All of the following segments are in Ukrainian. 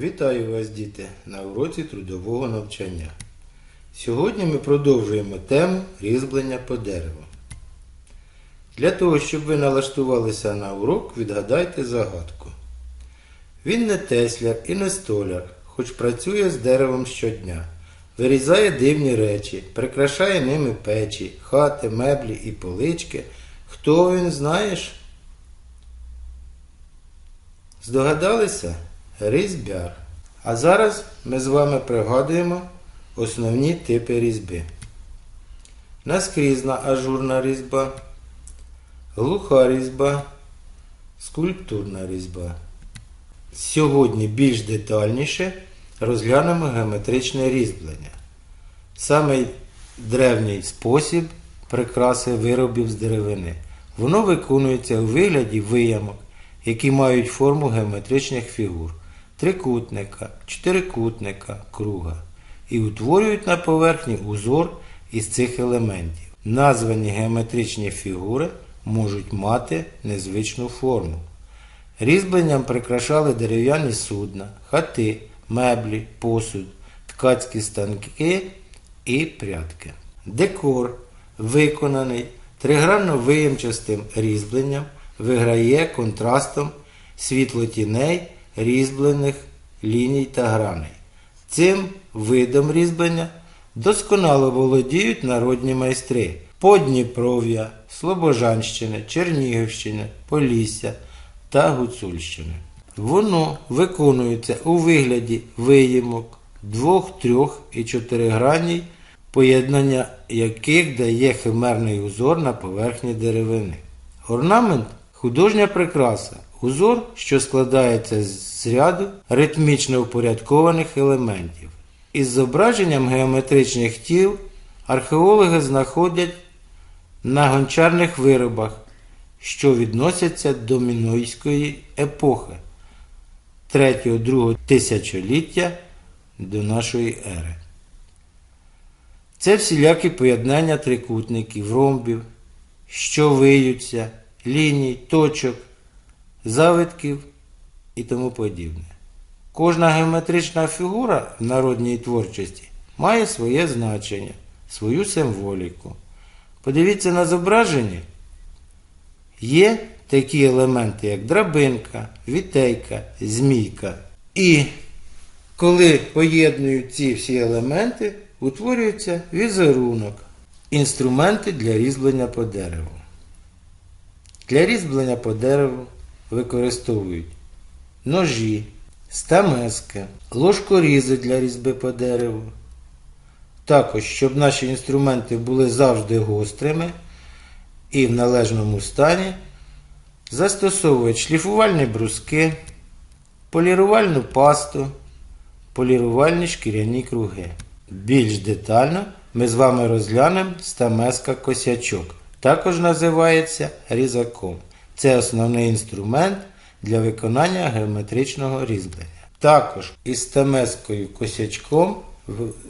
Вітаю вас, діти, на уроці трудового навчання. Сьогодні ми продовжуємо тему різьблення по дереву. Для того, щоб ви налаштувалися на урок, відгадайте загадку. Він не тесляр і не столяр, хоч працює з деревом щодня. Вирізає дивні речі, прикрашає ними печі, хати, меблі і полички. Хто він, знаєш? Здогадалися? Різьбяр. А зараз ми з вами пригадуємо основні типи різьби. Наскрізна ажурна різьба, глуха різьба, скульптурна різьба. Сьогодні більш детальніше розглянемо геометричне різьблення. Самий древній спосіб прикраси виробів з деревини. Воно виконується у вигляді виямок, які мають форму геометричних фігур трикутника, чотирикутника, круга і утворюють на поверхні узор із цих елементів. Названі геометричні фігури можуть мати незвичну форму. Різьбленням прикрашали дерев'яні судна, хати, меблі, посуд, ткацькі станки і прядки. Декор, виконаний тригранно виємчастим різьбленням, виграє контрастом світлотіней різьблених ліній та граней. Цим видом різьблення досконало володіють народні майстри Подніпров'я, Слобожанщини, Чернігівщини, Полісся та Гуцульщини. Воно виконується у вигляді виїмок двох, трьох і чотиригранній, поєднання яких дає химерний узор на поверхні деревини. Орнамент художня прикраса, узор, що складається з ряду ритмічно упорядкованих елементів. Із зображенням геометричних тіл археологи знаходять на гончарних виробах, що відносяться до Мінойської епохи 3-2 тисячоліття до нашої ери. Це всілякі поєднання трикутників, ромбів, що виються, ліній, точок, завитків і тому подібне. Кожна геометрична фігура в народній творчості має своє значення, свою символіку. Подивіться на зображення. Є такі елементи, як драбинка, вітейка, змійка. І коли поєднують ці всі елементи, утворюється візерунок, інструменти для різьблення по дереву. Для різьблення по дереву використовують ножі, стамески, ложкорізи для різьби по дереву. Також, щоб наші інструменти були завжди гострими і в належному стані, застосовують шліфувальні бруски, полірувальну пасту, полірувальні шкіряні круги. Більш детально ми з вами розглянемо стамеска косячок. Також називається різаком. Це основний інструмент для виконання геометричного різьблення. Також із стамескою косячком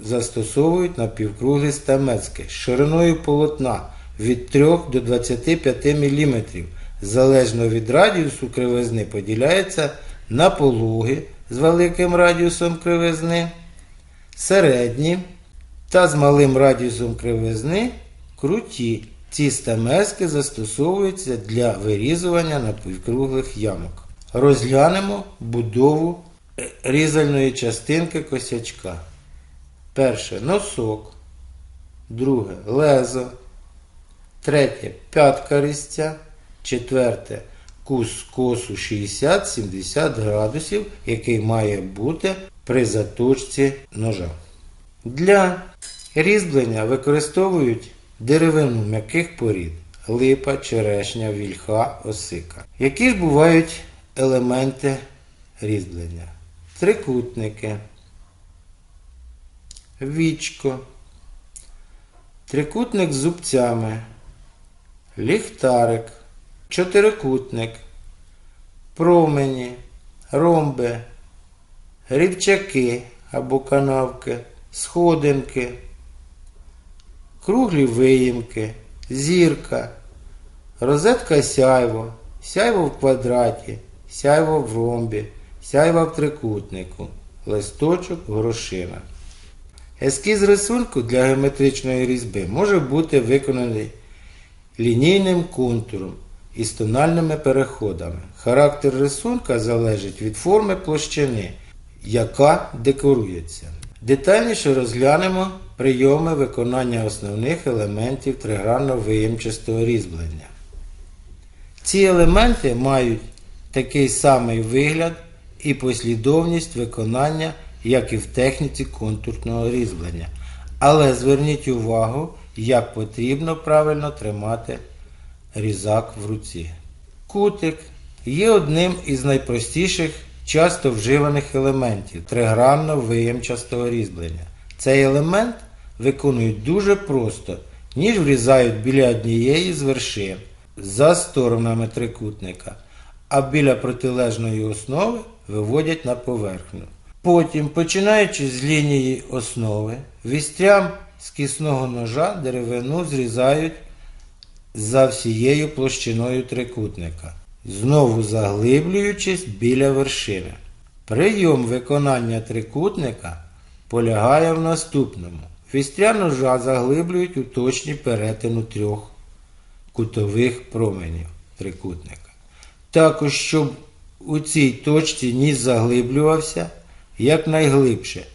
застосовують напівкруглі стамески з шириною полотна від 3 до 25 мм. Залежно від радіусу кривизни поділяється на пологи з великим радіусом кривизни, середні та з малим радіусом кривизни круті. Ці стамески застосовуються для вирізування напівкруглих ямок. Розглянемо будову різальної частинки косячка. Перше носок, друге лезо, третє п'ятка різця, четверте кус косу 60-70 градусів, який має бути при заточці ножа. Для різьблення використовують деревину м'яких порід липа, черешня, вільха, осика. Які ж бувають елементи різьблення? Трикутники, вічко, трикутник з зубцями, ліхтарик, чотирикутник, промені, ромби, рівчаки або канавки, сходинки круглі виїмки, зірка, розетка сяйво, сяйво в квадраті, сяйво в ромбі, сяйва в трикутнику, листочок, горошина. Ескіз рисунку для геометричної різьби може бути виконаний лінійним контуром із тональними переходами. Характер рисунка залежить від форми площини, яка декорується. Детальніше розглянемо прийоми виконання основних елементів тригранно-виємчастого різьблення. Ці елементи мають такий самий вигляд і послідовність виконання, як і в техніці контурного різьблення. Але зверніть увагу, як потрібно правильно тримати різак в руці. Кутик є одним із найпростіших, часто вживаних елементів тригранно-виємчастого різьблення. Цей елемент виконують дуже просто, ніж врізають біля однієї з вершин за сторонами трикутника, а біля протилежної основи виводять на поверхню. Потім, починаючи з лінії основи, вістрям з кисного ножа деревину зрізають за всією площиною трикутника, знову заглиблюючись біля вершини. Прийом виконання трикутника полягає в наступному. Вістря ножа заглиблюють у точні перетину трьох кутових променів трикутника. Також, щоб у цій точці ніс заглиблювався якнайглибше,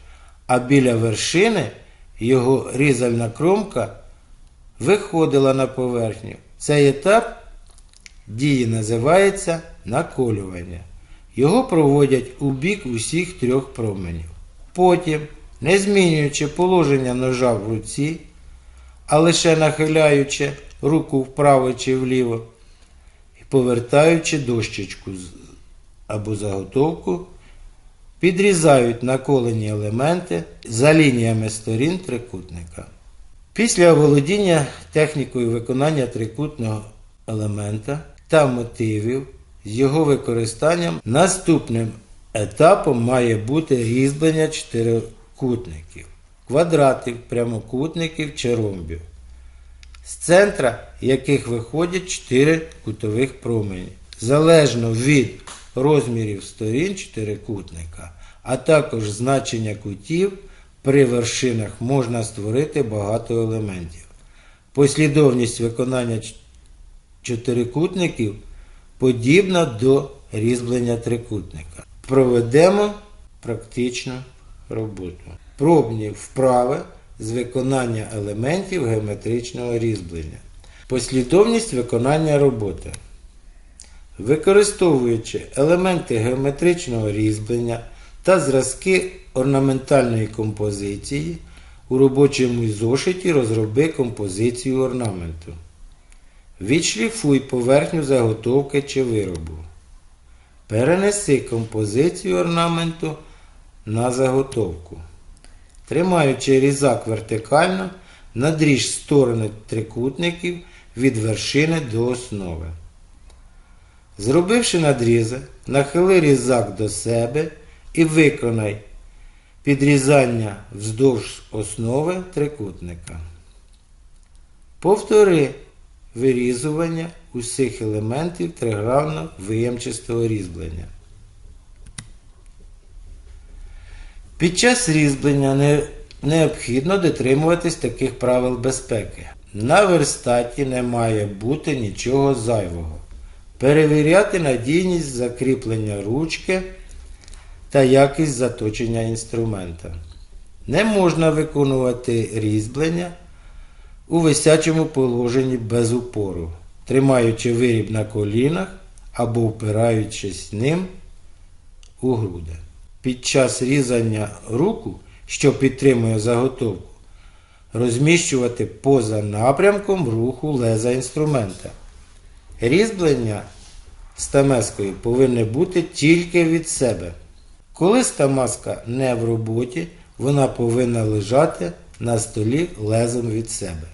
а біля вершини його різальна кромка виходила на поверхню. Цей етап дії називається наколювання. Його проводять у бік усіх трьох променів. Потім, не змінюючи положення ножа в руці, а лише нахиляючи руку вправо чи вліво і повертаючи дощечку або заготовку, підрізають наколені елементи за лініями сторін трикутника. Після оволодіння технікою виконання трикутного елемента та мотивів з його використанням наступним етапом має бути різьблення чотирикутників, квадратів, прямокутників чи ромбів, з центра яких виходять чотири кутових промені, залежно від розмірів сторін чотирикутника, а також значення кутів. При вершинах можна створити багато елементів. Послідовність виконання чотирикутників подібна до різьблення трикутника. Проведемо практичну роботу. Пробні вправи з виконання елементів геометричного різьблення. Послідовність виконання роботи. Використовуючи елементи геометричного різьблення та зразки орнаментальної композиції, у робочому зошиті розроби композицію орнаменту. Відшліфуй поверхню заготовки чи виробу. Перенеси композицію орнаменту на заготовку. Тримаючи різак вертикально, надріж сторони трикутників від вершини до основи. Зробивши надрізи, нахили різак до себе і виконай підрізання вздовж основи трикутника. Повтори вирізування усіх елементів тригранно виємчистого різьблення. Під час різьблення не, необхідно дотримуватись таких правил безпеки. На верстаті не має бути нічого зайвого. Перевіряти надійність закріплення ручки та якість заточення інструмента. Не можна виконувати різьблення у висячому положенні без упору, тримаючи виріб на колінах або впираючись ним у груди. Під час різання руку, що підтримує заготовку, розміщувати поза напрямком руху леза інструмента. Різьблення стамескою повинне бути тільки від себе. Коли стамаска не в роботі, вона повинна лежати на столі лезом від себе.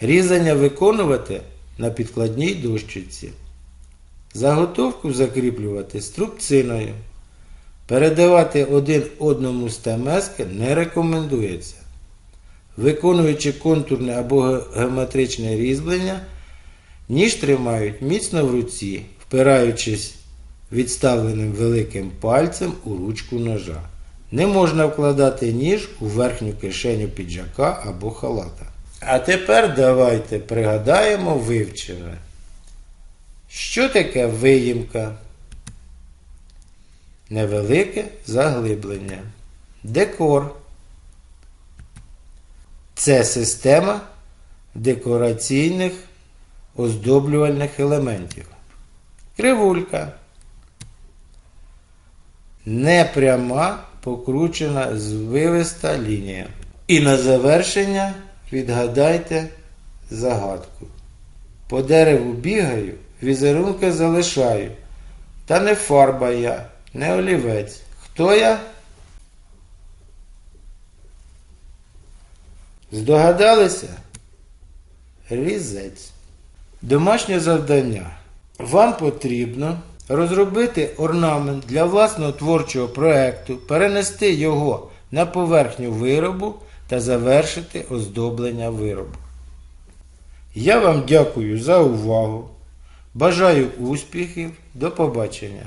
Різання виконувати на підкладній дощиці. Заготовку закріплювати струбциною. Передавати один одному стамески не рекомендується. Виконуючи контурне або геометричне різьблення, ніж тримають міцно в руці, впираючись відставленим великим пальцем у ручку ножа. Не можна вкладати ніж у верхню кишеню піджака або халата. А тепер давайте пригадаємо вивчене. Що таке виїмка? Невелике заглиблення. Декор. Це система декораційних оздоблювальних елементів. Кривулька. Непряма покручена звивиста лінія. І на завершення відгадайте загадку. По дереву бігаю, візерунки залишаю. Та не фарба я, не олівець. Хто я? Здогадалися? Різець. Домашнє завдання. Вам потрібно розробити орнамент для власного творчого проекту, перенести його на поверхню виробу та завершити оздоблення виробу. Я вам дякую за увагу. Бажаю успіхів. До побачення.